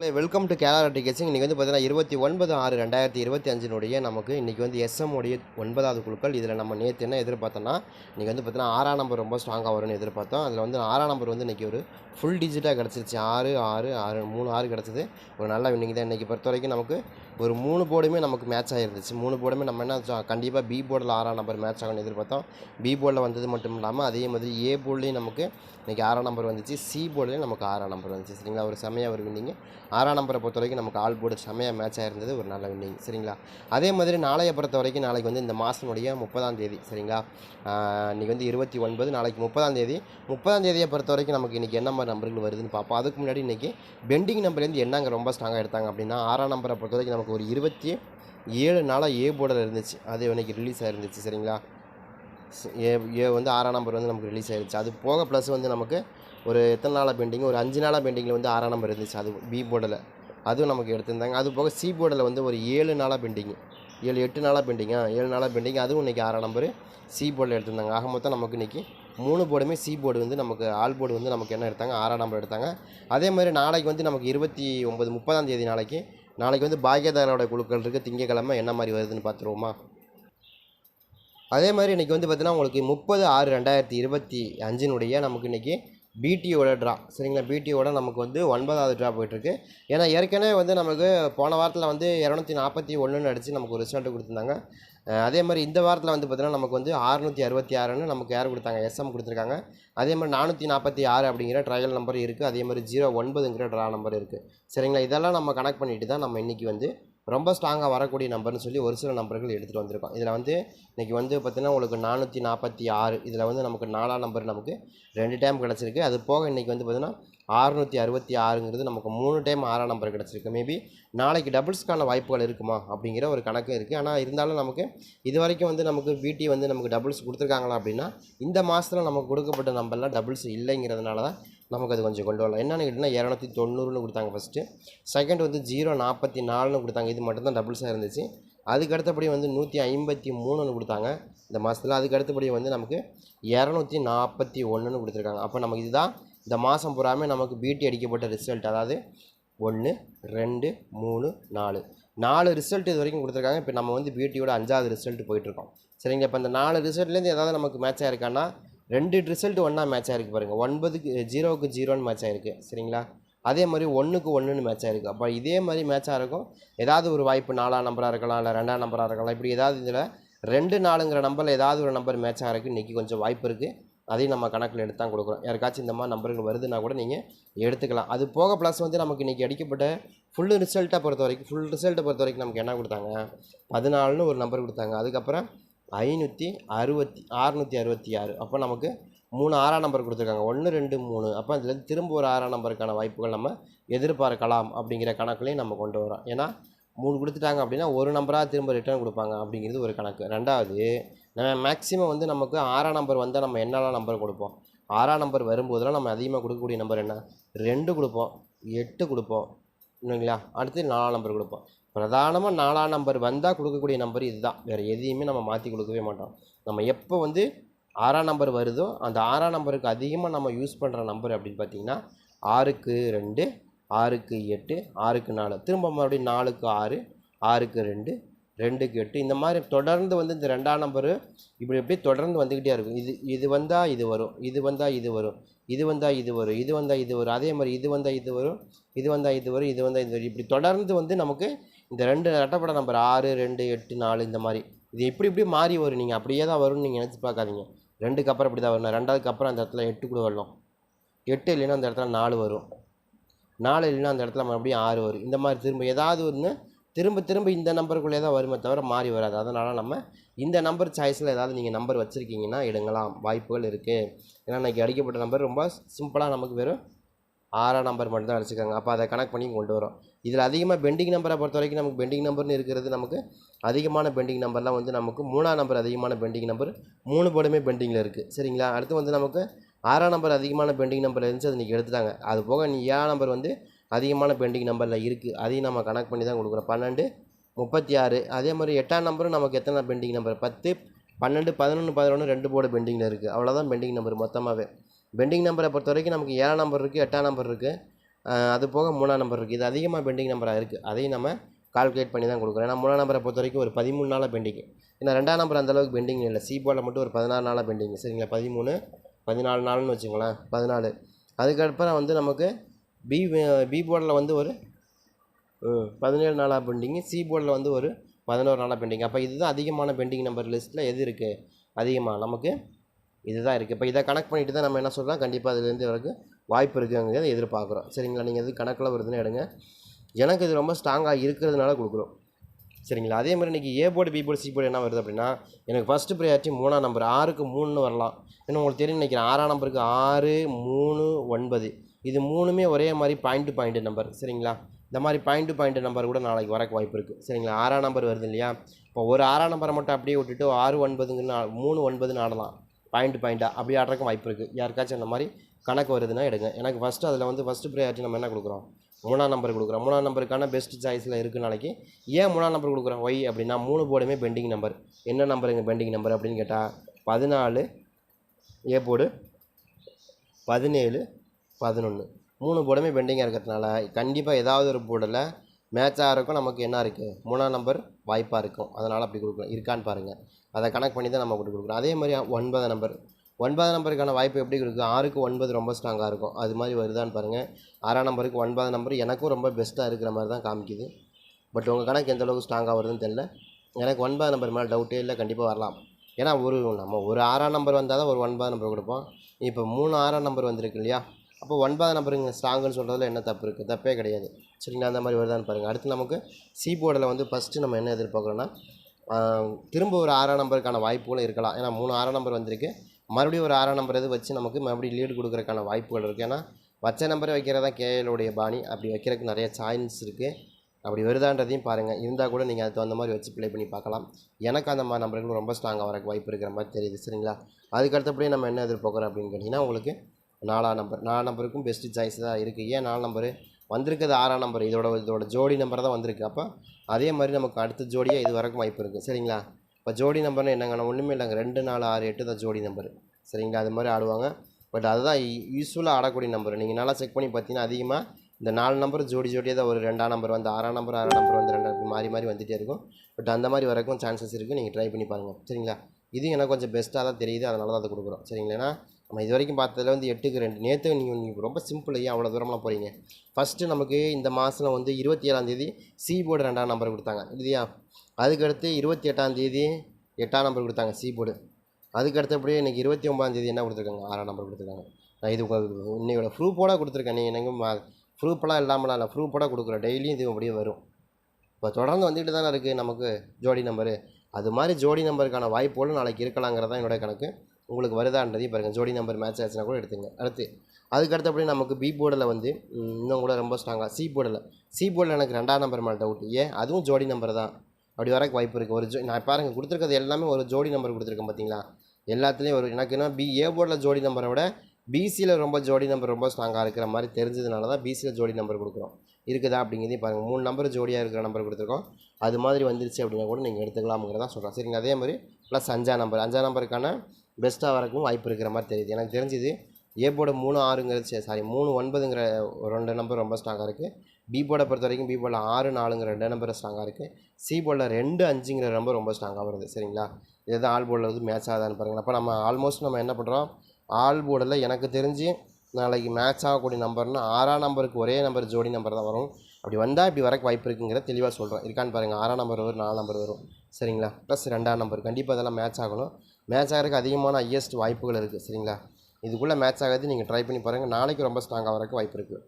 Welcome to கேலாரா டிக்கெட்ஸிங் இன்றைக்கி வந்து பார்த்தீங்கன்னா இருபத்தி ஒன்பது ஆறு ரெண்டாயிரத்தி இருபத்தி அஞ்சினுடைய நமக்கு இன்றைக்கி வந்து எஸ்எம் உடைய ஒன்பதாவது குழுக்கள். இதில் நம்ம நேற்று என்ன எதிர்பார்த்தோன்னா இன்றைக்கி வந்து பார்த்தீங்கன்னா ஆறாம் நம்பர் ரொம்ப ஸ்ட்ராங்காக வரும்னு எதிர்பார்த்தோம். அதில் வந்து ஆறாம் நம்பர் வந்து இன்றைக்கி ஒரு ஃபுல் டிஜிட்டாக கிடச்சிருச்சு. ஆறு ஆறு ஆறு மூணு ஆறு கிடச்சிது. ஒரு நல்ல வின்னிங் தான். இன்றைக்கி பொறுத்த வரைக்கும் நமக்கு ஒரு மூணு போர்டுமே நமக்கு மேட்ச் ஆகிருந்துச்சு மூணு போர்டுமே நம்ம என்ன கண்டிப்பாக பி போர்டில் ஆறாம் நம்பர் மேட்ச் ஆகும்னு எதிர்பார்த்தோம். பி போர்டில் வந்தது மட்டும் இல்லாமல் அதே மாதிரி ஏ போர்ட்லேயும் நமக்கு இன்றைக்கி ஆறாம் நம்பர் வந்துச்சு. சி போர்டுலேயும் நமக்கு ஆறாம் நம்பர் வந்துச்சு. சரிங்களா? ஒரு செமையாக ஒரு வின்னிங்கு ஆறாம் நம்பரை பொறுத்த வரைக்கும் நமக்கு ஆல் போர்டு செமையாக மேட்சாக இருந்தது ஒரு நல்ல வின்னிங் சரிங்களா? அதே மாதிரி நாளைய பொறுத்த வரைக்கும் நாளைக்கு வந்து இந்த மாதனுடைய முப்பதாம் தேதி சரிங்களா? இன்றைக்கி இன்னைக்கு வந்து இருபத்தி ஒன்பது நாளைக்கு முப்பதாம் தேதி. முப்பதாம் தேதியை பொறுத்த வரைக்கும் நமக்கு இன்றைக்கி என்ன மாதிரி நம்பர்கள் வருதுன்னு பார்ப்போம். அதுக்கு முன்னாடி இன்றைக்கி பெண்டிங் நம்பர்லேருந்து என்னங்க ரொம்ப ஸ்ட்ராங்காக எடுத்தாங்க அப்படின்னா ஆறாம் நம்பரை பொறுத்த வரைக்கும் நமக்கு ஒரு இருபத்தி ஏழு நாளாக ஏ போர்டில் இருந்துச்சு. அது இன்றைக்கி ரிலீஸ் ஆயிருந்துச்சு சரிங்களா? ஏ ஏ வந்து ஆறாம் நம்பர் வந்து நமக்கு ரிலீஸ் ஆகிடுச்சு அது போக ப்ளஸ் வந்து நமக்கு ஒரு எத்தனை நாளாக பெயிண்டிங் ஒரு அஞ்சு நாளாக பெயிண்டிங்கில் வந்து ஆறாம் நம்பர் இருந்துச்சு. அது பி போர்டில் அதுவும் நமக்கு எடுத்திருந்தாங்க. அது போக சி போர்டில் வந்து ஒரு ஏழு நாளாக பெண்டிங் ஏழு எட்டு நாளாக பெண்டிங்கா ஏழு நாளாக பெண்டிங் அதுவும் இன்றைக்கி ஆறாம் நம்பர் சி போர்டில் எடுத்திருந்தாங்க. ஆக மொத்தம் நமக்கு இன்றைக்கி மூணு போர்டுமே சி போர்டு வந்து நமக்கு ஆல் போர்டு வந்து நமக்கு என்ன எடுத்தாங்க? ஆறாம் நம்பர் எடுத்தாங்க. அதே மாதிரி நாளைக்கு வந்து நமக்கு இருபத்தி ஒம்பது முப்பதாம் தேதி நாளைக்கு நாளைக்கு வந்து பாக்கியதாரோட குழுக்கள் இருக்குது திங்கக்கிழமை என்ன மாதிரி வருதுன்னு பார்த்துருவோமா? அதே மாதிரி இன்றைக்கி வந்து பார்த்தீங்கன்னா உங்களுக்கு முப்பது ஆறு ரெண்டாயிரத்தி இருபத்தி அஞ்சினுடைய நமக்கு இன்றைக்கி பிடிஓட ட்ரா சரிங்களா? பிடிஓட நமக்கு வந்து ஒன்பதாவது ட்ரா போயிட்டுருக்கு. ஏன்னா ஏற்கனவே வந்து நமக்கு போன வாரத்தில் வந்து இரநூத்தி நாற்பத்தி ஒன்றுன்னு அடித்து நமக்கு ஒரு ரிசல்ட் கொடுத்துருந்தாங்க. அதே மாதிரி இந்த வாரத்தில் வந்து பார்த்திங்கன்னா நமக்கு வந்து அறுநூற்றி அறுபத்தி ஆறுன்னு நமக்கு யார் கொடுத்தாங்க? எஸ்எம் கொடுத்துருக்காங்க. அதே மாதிரி நானூற்றி நாற்பத்தி ஆறு அப்படிங்கிற ட்ரையல் நம்பர் இருக்குது அதே மாதிரி ஜீரோ ஒன்பதுங்கிற ட்ரா நம்பர் இருக்குது சரிங்களா? இதெல்லாம் நம்ம கனெக்ட் பண்ணிட்டு தான் நம்ம இன்றைக்கி வந்து ரொம்ப ஸ்ட்ராங்காக வரக்கூடிய நம்பர்னு சொல்லி ஒரு சில நம்பர்கள் எடுத்துகிட்டு வந்திருக்கோம் இதில் வந்து இன்றைக்கி வந்து பார்த்திங்கன்னா உங்களுக்கு நானூற்றி நாற்பத்தி ஆறு இதில் வந்து நமக்கு நாலாம் நம்பர் நமக்கு ரெண்டு டைம் கிடச்சிருக்கு. அது போக இன்றைக்கி வந்து பார்த்திங்கன்னா அறுநூற்றி அறுபத்தி ஆறுங்கிறது நமக்கு மூணு டைம் ஆறாம் நம்பர் கிடச்சிருக்கு. மேபி நாளைக்கு டபுள்ஸ்க்கான வாய்ப்புகள் இருக்குமா? அப்படிங்கிற ஒரு கணக்கு இருக்குது ஆனால் இருந்தாலும் நமக்கு இது வரைக்கும் வந்து நமக்கு பிடி வந்து நமக்கு டபுள்ஸ் கொடுத்துருக்காங்களா அப்படின்னா இந்த மாதத்தில் நமக்கு கொடுக்கப்பட்ட நம்பர்லாம் டபுள்ஸ் இல்லைங்கிறதுனால தான் நமக்கு அது கொஞ்சம் கொண்டு வரலாம். என்னென்னு கேட்டிங்கன்னா இரநூத்தி தொண்ணூறுன்னு கொடுத்தாங்க ஃபஸ்ட்டு செகண்ட் வந்து ஜீரோ நாற்பத்தி நாலுன்னு கொடுத்தாங்க. இது மட்டும் தான் டபுள்ஸாக இருந்துச்சு. அதுக்கு அடுத்தபடி வந்து நூற்றி ஐம்பத்தி மூணுன்னு கொடுத்தாங்க. இந்த மாதத்தில் அதுக்கு அடுத்தபடி வந்து நமக்கு இரநூத்தி நாற்பத்தி ஒன்றுன்னு கொடுத்துருக்காங்க. அப்போ நமக்கு இதுதான் இந்த மாதம் பூராமே நமக்கு பிடி அடிக்கப்பட்ட ரிசல்ட் அதாவது ஒன்று ரெண்டு மூணு நாலு. நாலு ரிசல்ட் இது வரைக்கும் கொடுத்துருக்காங்க. இப்போ நம்ம வந்து பியூட்டியோட அஞ்சாவது ரிசல்ட் போயிட்டுருக்கோம் சரிங்களா? இப்போ அந்த நாலு ரிசல்ட்லேருந்து ஏதாவது நமக்கு மேட்ச் ஆயிருக்கான்னா ரெண்டு ரிசல்ட் ஒன்றா மேட்ச் ஆகிருக்கு பாருங்கள் ஒன்பதுக்கு ஜீரோவுக்கு ஜீரோன்னு மேட்ச் ஆகிருக்கு சரிங்களா? அதே மாதிரி ஒன்றுக்கு ஒன்றுன்னு மேட்ச் ஆகிருக்கு அப்போ இதே மாதிரி மேட்சாக இருக்கும். ஏதாவது ஒரு வாய்ப்பு நாலாம் நம்பராக இருக்கலாம் இல்லை ரெண்டாம் நம்பராக இருக்கலாம். இப்படி ஏதாவது இதில் ரெண்டு நாலுங்கிற நம்பரில் ஏதாவது ஒரு நம்பர் மேட்ச் ஆகிறதுக்கு இன்றைக்கி கொஞ்சம் வாய்ப்பு இருக்குது அதையும் நம்ம கணக்கில் எடுத்து தான் கொடுக்குறோம். யாருக்காச்சும் இந்த மாதிரி நம்பர்கள் வருதுன்னா கூட நீங்கள் எடுத்துக்கலாம். அது போக ப்ளஸ் வந்து நமக்கு இன்றைக்கி அடிக்கப்பட்ட ஃபுல் ரிசல்ட்டை பொறுத்த வரைக்கும் ஃபுல் ரிசல்ட்டை பொறுத்த வரைக்கும் நமக்கு என்ன கொடுத்தாங்க? பதினாலுன்னு ஒரு நம்பர் கொடுத்தாங்க. அதுக்கப்புறம் ஐநூற்றி அறுபத்தி அறுநூற்றி அறுபத்தி ஆறு. அப்போ நமக்கு மூணு ஆறாம் நம்பர் கொடுத்துருக்காங்க. ஒன்று ரெண்டு மூணு. அப்போ அதில் திரும்ப ஒரு ஆறாம் நம்பருக்கான வாய்ப்புகள் நம்ம எதிர்பார்க்கலாம் அப்படிங்கிற கணக்குலையும் நம்ம கொண்டு வரோம் ஏன்னா மூணு கொடுத்துட்டாங்க அப்படின்னா ஒரு நம்பராக திரும்ப ரிட்டர்ன் கொடுப்பாங்க அப்படிங்கிறது ஒரு கணக்கு. ரெண்டாவது நம்ம மேக்ஸிமம் வந்து நமக்கு ஆறாம் நம்பர் வந்தால் நம்ம என்னெல்லாம் நம்பர் கொடுப்போம்? ஆறாம் நம்பர் வரும்போதெல்லாம் நம்ம அதிகமாக கொடுக்கக்கூடிய நம்பர் என்ன? ரெண்டு கொடுப்போம். எட்டு கொடுப்போம். இல்லைங்களா? அடுத்து நாலாம் நம்பர் கொடுப்போம். பிரதானமாக நாலாம் நம்பர் வந்தால் கொடுக்கக்கூடிய நம்பர் இதுதான். வேறு எதையுமே நம்ம மாற்றி கொடுக்கவே மாட்டோம். நம்ம எப்போ வந்து ஆறாம் நம்பர் வருதோ அந்த ஆறாம் நம்பருக்கு அதிகமாக நம்ம யூஸ் பண்ணுற நம்பர் அப்படின்னு பார்த்தீங்கன்னா ஆறுக்கு ரெண்டு ஆறுக்கு எட்டு ஆறுக்கு நாலு. திரும்ப மறுபடியும் நாலுக்கு ஆறு ஆறுக்கு ரெண்டு ரெண்டுக்கு எட்டு. இந்த மாதிரி தொடர்ந்து வந்து இந்த ரெண்டாம் நம்பரு இப்படி இப்படி தொடர்ந்து வந்துக்கிட்டே இருக்கும். இது இது வந்தால் இது வரும் இது வந்தால் இது வரும் இது வந்தால் இது வரும் இது வந்தால் இது வரும். அதே மாதிரி இது வந்தால் இது வரும் இது வந்தால் இது வரும் இது வந்தால் இது வரும். இப்படி தொடர்ந்து வந்து நமக்கு இந்த ரெண்டு ரெட்டப்பட நம்பர் ஆறு ரெண்டு எட்டு நாலு இந்த மாதிரி. இது இப்படி இப்படி மாறி வரும். நீங்கள் அப்படியே தான் வரும்னு நீங்கள் நினச்சி பார்க்காதீங்க. ரெண்டுக்கு அப்புறம் இப்படி தான் வரணும் ரெண்டாவதுக்கு அப்புறம் அந்த இடத்துல எட்டு கூட வரலாம். எட்டு இல்லைன்னா அந்த இடத்துல நாலு வரும். நாலு இல்லைன்னா அந்த இடத்துல மறுபடியும் ஆறு வரும். இந்த மாதிரி திரும்ப ஏதாவது ஒன்று திரும்ப திரும்ப இந்த நம்பருக்குள்ளே தான் வருமே தவிர மாறி வராது. அதனால் நம்ம இந்த நம்பர் சாய்ஸில் ஏதாவது நீங்கள் நம்பர் வச்சுருக்கீங்கன்னா எடுங்கலாம். வாய்ப்புகள் இருக்குது ஏன்னா இன்றைக்கி அடிக்கப்பட்ட நம்பர் ரொம்ப சிம்பிளாக நமக்கு வெறும் ஆறாம் நம்பர் மட்டும்தான் அடிச்சுக்காங்க அப்போ அதை கனெக்ட் பண்ணி கொண்டு வரோம். இதில் அதிகமாக பெண்டிங் நம்பரை பொறுத்த வரைக்கும் நமக்கு பெண்டிங் நம்பர்னு இருக்கிறது நமக்கு அதிகமான பெண்டிங் நம்பர்லாம் வந்து நமக்கு மூணாம் நம்பர் அதிகமான பெண்டிங் நம்பர் மூணு போர்டுமே பெண்டிங்கில் இருக்குது சரிங்களா? அடுத்து வந்து நமக்கு ஆறாம் நம்பர் அதிகமான பெண்டிங் நம்பர் இருந்துச்சு அது இன்றைக்கி எடுத்துட்டாங்க. அது போக நீ ஏழாம் நம்பர் வந்து அதிகமான பெண்டிங் நம்பரில் இருக்குது அதையும் நம்ம கனெக்ட் பண்ணி தான் கொடுக்குறோம். பன்னெண்டு முப்பத்தி ஆறு அதே மாதிரி எட்டாம் நம்பரும் நமக்கு எத்தனை பெண்டிங் நம்பர் பத்து பன்னெண்டு பதினொன்று பதினொன்று ரெண்டு போர்டு பெண்டிங்கில் இருக்குது அவ்வளோதான் பெண்டிங் நம்பர் மொத்தமாகவே பெண்டிங் நம்பரை பொறுத்த வரைக்கும் நமக்கு ஏழாம் நம்பர் இருக்குது எட்டாம் நம்பர் இருக்குது அது போக மூணாம் நம்பர் இருக்குது இது அதிகமாக பெண்டிங் நம்பராக இருக்குது அதையும் நம்ம கால்குலேட் பண்ணி தான் கொடுக்குறோம். ஏன்னா மூணாம் நம்பரை பொறுத்த வரைக்கும் ஒரு பதிமூணு நாளாக பெண்டிங் ஏன்னா ரெண்டாம் நம்பர் அந்தளவுக்கு பெண்டிங் இல்லை. சி போர்டில் மட்டும் ஒரு பதினாறு நாளாக பெண்டிங் சரிங்களா? பதிமூணு பதினாலு நாள்னு வச்சுங்களேன் பதினாலு. அதுக்கப்புறம் வந்து நமக்கு பி பி போர்டில் வந்து ஒரு பதினேழு நாளாக பெண்டிங்கு சி போர்டில் வந்து ஒரு பதினோரு நாளாக பெண்டிங் அப்போ இதுதான் அதிகமான பெண்டிங் நம்பர் லிஸ்ட்டில் எது இருக்குது அதிகமாக நமக்கு இதுதான் இருக்குது இப்போ இதை கனெக்ட் பண்ணிட்டு தான் நம்ம என்ன சொல்கிறோம் கண்டிப்பாக அதுலேருந்து வரைக்கும் வாய்ப்பு இருக்குங்கிறத எதிர்பார்க்குறோம். சரிங்களா? நீங்கள் எது கணக்கில் வருதுன்னு எடுங்க. எனக்கு இது ரொம்ப ஸ்ட்ராங்காக இருக்கிறதுனால கொடுக்குறோம். சரிங்களா? அதே மாதிரி இன்றைக்கி A board B board C board என்ன வருது அப்படின்னா எனக்கு ஃபஸ்ட்டு ப்ரையாரிட்டி மூணாம் நம்பர் ஆறுக்கு மூணுன்னு வரலாம். இன்னும் உங்களுக்கு தெரியும் நினைக்கிறேன். ஆறாம் நம்பருக்கு ஆறு மூணு ஒன்பது. இது மூணுமே ஒரே மாதிரி பாயிண்ட் டு பாயிண்ட் நம்பர் சரிங்களா? இந்த மாதிரி பாயிண்ட் டு பாயிண்ட் நம்பர் கூட நாளைக்கு வரக்கு வாய்ப்பு இருக்குது சரிங்களா? ஆறாம் நம்பர் வருது இல்லையா? இப்போ ஒரு ஆறாம் நம்பரை மட்டும் அப்படியே விட்டுட்டு ஆறு ஒன்பதுங்கன்னு மூணு ஒன்பதுன்னு ஆடலாம். பாயிண்ட் பாயிண்ட்டாக அப்படி ஆடுறதுக்கு வாய்ப்பு இருக்குது யாருக்காச்சும் அந்த மாதிரி கணக்கு வருதுன்னா எடுங்க. எனக்கு ஃபஸ்ட்டு அதில் வந்து ஃபஸ்ட்டு ப்ரையாரிட்டி நம்ம என்ன கொடுக்குறோம்? மூணாம் நம்பர் கொடுக்குறோம். மூணாம் நம்பருக்கான பெஸ்ட் சாய்ஸில் இருக்குது நாளைக்கு ஏன் மூணாம் நம்பர் கொடுக்குறோம்? ஒய் அப்படின்னா மூணு போர்டுமே பெண்டிங் நம்பர் என்ன நம்பருங்க பெண்டிங் நம்பர் அப்படின்னு கேட்டால் பதினாலு ஏ போர்டு பதினேழு பதினொன்று மூணு போர்டுமே பெண்டிங்காக இருக்கிறதுனால கண்டிப்பாக ஏதாவது ஒரு போர்டில் மேட்ச் ஆகிறக்கும் நமக்கு என்ன இருக்குது மூணாம் நம்பர் வாய்ப்பாக இருக்கும். அதனால் அப்படி கொடுக்குறோம் இருக்கான்னு பாருங்கள் அதை கனெக்ட் பண்ணி தான் நம்ம அப்படி கொடுக்குறோம். அதே மாதிரி ஒன்பதாம் நம்பர் ஒன்பதாம் நம்பருக்கான வாய்ப்பு எப்படி இருக்குது ஆறுக்கு ஒன்பது ரொம்ப ஸ்ட்ராங்காக இருக்கும். அது மாதிரி வருதான்னு பாருங்கள் ஆறாம் நம்பருக்கு ஒன்பதாம் நம்பர் எனக்கும் ரொம்ப பெஸ்ட்டாக இருக்கிற மாதிரி தான் காமிக்குது. பட் உங்கள் கணக்கு எந்த அளவுக்கு ஸ்ட்ராங்காக வருதுன்னு தெரியல. எனக்கு ஒன்பதாம் நம்பர் மேலே டவுட்டே இல்லை. கண்டிப்பாக வரலாம். ஏன்னா ஒரு நம்ம ஒரு ஆறாம் நம்பர் வந்தால் தான் ஒரு ஒன்பதாம் நம்பர் கொடுப்போம். இப்போ மூணு ஆறாம் நம்பர் வந்திருக்கு இல்லையா? அப்போ ஒன்பதாம் நம்பருங்க ஸ்ட்ராங்குன்னு சொல்கிறதுல என்ன தப்பு இருக்குது தப்பே கிடையாது. சரிங்களா அந்த மாதிரி வருதான்னு பாருங்கள் அடுத்து நமக்கு சி போர்டில் வந்து ஃபஸ்ட்டு நம்ம என்ன எதிர்பார்க்குறோன்னா திரும்ப ஒரு ஆறாம் நம்பருக்கான வாய்ப்புகளும் இருக்கலாம். ஏன்னா மூணு ஆறாம் நம்பர் வந்திருக்கு. மறுபடியும் ஒரு ஆறாம் நம்பர் எது வச்சு நமக்கு மறுபடியும் லீடு கொடுக்குறதுக்கான வாய்ப்புகள் இருக்குது ஏன்னா வச்ச நம்பரை தான் கேஎலுடைய பாணி. அப்படி வைக்கிறதுக்கு நிறைய சான்ஸ் இருக்குது அப்படி வருதான்றதையும் பாருங்கள் இருந்தால் கூட நீங்கள் அதுக்கு தகுந்த மாதிரி வச்சு ப்ளே பண்ணி பார்க்கலாம். எனக்கு அந்த மாதிரி நம்பர்களும் ரொம்ப ஸ்ட்ராங்காக வரக்கு வாய்ப்பு இருக்கிற மாதிரி தெரியுது. சரிங்களா? அதுக்கு அடுத்தபடியே நம்ம என்ன எதிர்பார்க்குறோம் அப்படின்னு கேட்டிங்கன்னா உங்களுக்கு நாலாம் நம்பர் நாலு நம்பருக்கும் பெஸ்ட்டு சாய்ஸ் தான் இருக்குது ஏன் நாலு நம்பரு வந்திருக்கிறது ஆறாம் நம்பர் இதோட இதோட ஜோடி நம்பர் தான் வந்திருக்கு. அப்போ அதே மாதிரி நமக்கு அடுத்த ஜோடியாக இது வரக்கும் வாய்ப்பு இருக்குது சரிங்களா? இப்போ ஜோடி நம்பர்னு என்னங்கண்ணா ஒன்றுமே இல்லைங்க. ரெண்டு நாலு ஆறு எட்டு தான் ஜோடி நம்பர் சரிங்களா? அது மாதிரி ஆடுவாங்க. பட் அதுதான் யூஸ்ஃபுல்லாக ஆடக்கூடிய நம்பர் நீங்கள் நல்லா செக் பண்ணி பார்த்தீங்கன்னா அதிகமாக இந்த நாலு நம்பர் ஜோடி ஜோடியாக தான் ஒரு ரெண்டாம் நம்பர் வந்து ஆறாம் நம்பர் ஆறாம் நம்பர் வந்து ரெண்டாம் மாறி மாறி வந்துகிட்டே இருக்கும். பட் அந்த மாதிரி வரக்கும் சான்சஸ் இருக்குது நீங்கள் ட்ரை பண்ணி பாருங்கள் சரிங்களா? இது எனக்கு கொஞ்சம் பெஸ்ட்டாக தான் தெரியுது. அதனால தான் அதை கொடுக்குறோம். சரிங்களா? நம்ம இது வரைக்கும் பார்த்ததுல வந்து எட்டுக்கு ரெண்டு. நேற்று நீங்கள் நீங்கள் ரொம்ப சிம்பிள் ஐயா அவ்வளோ தூரம்லாம் போகிறீங்க ஃபஸ்ட்டு நமக்கு இந்த மாதம் வந்து இருபத்தி ஏழாந்தேதி சி போர்டு ரெண்டாம் நம்பர் கொடுத்தாங்க. இல்லையா அதுக்கடுத்து இருபத்தி எட்டாந்தேதி எட்டாம் நம்பர் கொடுத்தாங்க சி போர்டு அதுக்கு அப்படியே எனக்கு இருபத்தி ஒம்பதாந்தேதி என்ன கொடுத்துருக்காங்க? ஆறாம் நம்பர் கொடுத்துருக்காங்க. நான் இது உங்களுக்கு இன்னையோட ப்ரூஃபோட கொடுத்துருக்கேன். நீங்கள் எனக்கு ப்ரூஃபெல்லாம் இல்லாமலாம் இல்லை ப்ரூஃபோட கொடுக்குறேன் டெய்லியும் இது அப்படியே வரும். இப்போ தொடர்ந்து வந்துட்டு தானே இருக்குது நமக்கு ஜோடி நம்பரு அது மாதிரி ஜோடி நம்பருக்கான வாய்ப்புகளும் நாளைக்கு இருக்கலாங்கிறது தான் என்னோடய கணக்கு. உங்களுக்கு வருதான்றதையும் பாருங்கள் ஜோடி நம்பர் மேட்ச் ஆச்சுன்னா கூட எடுத்துங்க. அடுத்து அதுக்கு அடுத்தபடி நமக்கு பி போர்டில் வந்து இன்னும் கூட ரொம்ப ஸ்ட்ராங்காக சி போர்டில் சி போர்டில் எனக்கு ரெண்டாம் நம்பர் மேலே டவுட் ஏன் அதுவும் ஜோடி நம்பர் தான். அப்படி வரக்கு வாய்ப்பு இருக்குது ஒரு ஜோ நான் பாருங்கள் கொடுத்துருக்கிறது எல்லாமே ஒரு ஜோடி நம்பர் கொடுத்துருக்கேன் பார்த்தீங்களா எல்லாத்துலேயும் ஒரு எனக்கு என்ன பி ஏ போர்டில் ஜோடி நம்பரை விட பிசியில் ரொம்ப ஜோடி நம்பர் ரொம்ப ஸ்ட்ராங்காக இருக்கிற மாதிரி தெரிஞ்சதுனால தான் பிசியில் ஜோடி நம்பர் கொடுக்குறோம். இருக்குதா அப்படிங்கிறதையும் பாருங்கள் மூணு நம்பர் ஜோடியாக இருக்கிற நம்பர் கொடுத்துருக்கோம். அது மாதிரி வந்துருச்சு அப்படின்னா கூட நீங்கள் எடுத்துக்கலாம்ங்கிறதான் சொல்கிறேன் சரிங்க அதே மாதிரி ப்ளஸ் அஞ்சா நம்பர் அஞ்சாம் நம்பருக்கான பெஸ்ட்டாக வரக்கும் வாய்ப்பு இருக்கிற மாதிரி தெரியுது. எனக்கு தெரிஞ்சுது ஏ போர்டு மூணு ஆறுங்கிறது சாரி மூணு ஒன்பதுங்கிற ஒரு ரெண்டு நம்பர் ரொம்ப ஸ்ட்ராங்காக இருக்குது பி போர்டை பொறுத்த வரைக்கும் பி போர்டில் ஆறு நாலுங்கிற ரெண்டு நம்பர் ஸ்ட்ராங்காக இருக்குது சி போர்டில் ரெண்டு அஞ்சுங்கிற நம்பர் ரொம்ப ஸ்ட்ராங்காக வருது. சரிங்களா? இதுதான் ஆல் போர்டில் வந்து மேட்ச் ஆகுதான்னு பாருங்கள் அப்போ நம்ம ஆல்மோஸ்ட் நம்ம என்ன பண்ணுறோம் ஆல் போர்டில் எனக்கு தெரிஞ்சு நாளைக்கு மேட்ச் ஆகக்கூடிய நம்பர்னா ஆறாம் நம்பருக்கு ஒரே நம்பர் ஜோடி நம்பர் தான் வரும். அப்படி வந்தால் இப்படி வரக்கு வாய்ப்பு இருக்குங்கிற தெளிவாக சொல்கிறேன் இருக்கான்னு பாருங்கள் ஆறாம் நம்பர் வரும் நாலு நம்பர் வரும். சரிங்களா? ப்ளஸ் ரெண்டாம் நம்பர் கண்டிப்பாக இதெல்லாம் மேட்ச் ஆகணும். மேட்ச் ஆகிறதுக்கு அதிகமான ஹையஸ்ட் வாய்ப்புகள் இருக்குது சரிங்களா? இதுக்குள்ளே மேட்ச் ஆகிறது நீங்கள் ட்ரை பண்ணி பாருங்கள் நாளைக்கு ரொம்ப ஸ்ட்ராங்காக வரக்கு வாய்ப்பு இருக்குது